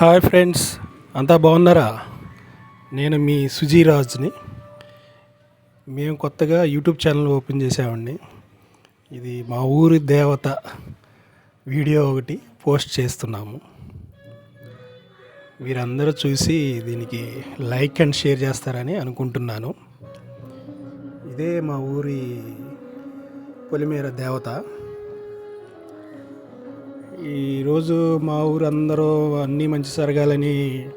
Hi friends అంతా బాగున్నారా? నేను మీ సుజీరాజ్ని. మేము కొత్తగా యూట్యూబ్ ఛానల్ ఓపెన్ చేసామండి ఇది మా ఊరి దేవత వీడియో ఒకటి పోస్ట్ చేస్తున్నాము. మీరందరూ చూసి దీనికి లైక్ అండ్ షేర్ చేస్తారని అనుకుంటున్నాను. ఇదే మా ఊరి పొలిమేర దేవత. ఈరోజు మా ఊరు అందరూ అన్నీ మంచి జరగాలని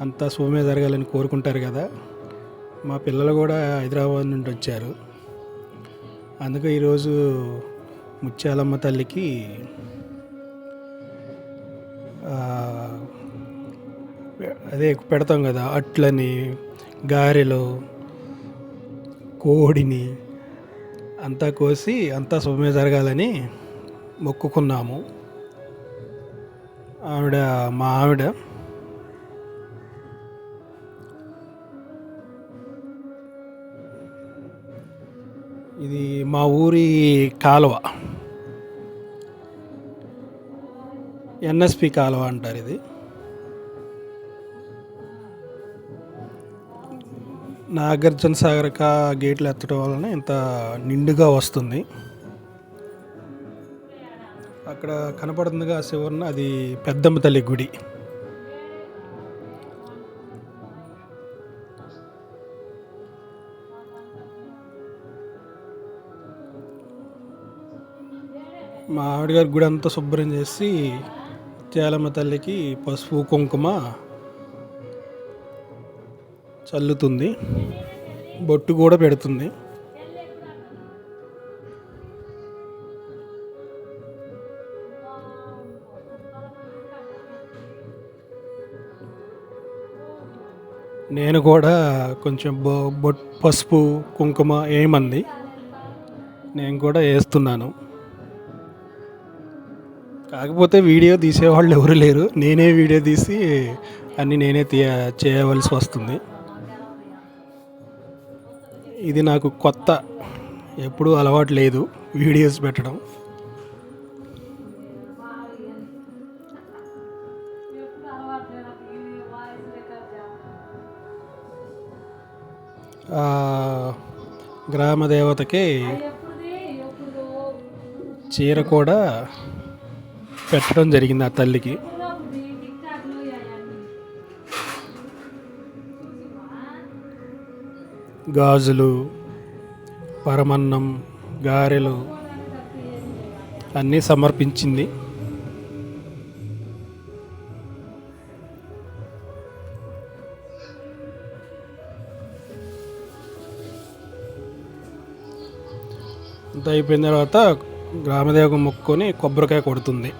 అంతా శుభమే జరగాలని కోరుకుంటారు కదా. మా పిల్లలు కూడా హైదరాబాద్ నుండి వచ్చారు. అందుకే ఈరోజు ముత్యాలమ్మ తల్లికి అదే పెడతాం కదా అట్లని గారెలు కోడిని అంతా కోసి అంతా శుభమే జరగాలని మొక్కుకున్నాము. ఆవిడ మా ఆవిడ ఇది మా ఊరి కాలువ. ఎన్ఎస్పి కాలువ అంటారు ఇది. నాగార్జున సాగర్ కా గేట్లు ఎత్తడం వలన ఇంత నిండుగా వస్తుంది. అక్కడ కనపడుతుందిగా శివర్ణ. అది పెద్దమ్మ తల్లి గుడి. మా ఆవిడగారి గుడి అంతా శుభ్రం చేసి ముత్యాలమ్మ తల్లికి పసుపు కుంకుమ చల్లుతుంది. బొట్టు కూడా పెడుతుంది. నేను కూడా కొంచెం బొ బొట్ పసుపు కుంకుమ ఏమంది నేను కూడా వేస్తున్నాను. కాకపోతే వీడియో తీసేవాళ్ళు ఎవరు లేరు. నేనే వీడియో తీసి అన్నీ నేనే తీయ చేయవలసి వస్తుంది. ఇది నాకు కొత్త ఎప్పుడూ అలవాటు లేదు వీడియోస్ పెట్టడం. గ్రామ దేవతకి చీర కూడా పెట్టడం జరిగింది ఆ తల్లికి. గాజులు పరమన్నం గారెలు అన్నీ సమర్పించింది. అంత అయిపోయిన తర్వాత గ్రామదేవకు మొక్కుకొని కొబ్బరికాయ కొడుతుంది.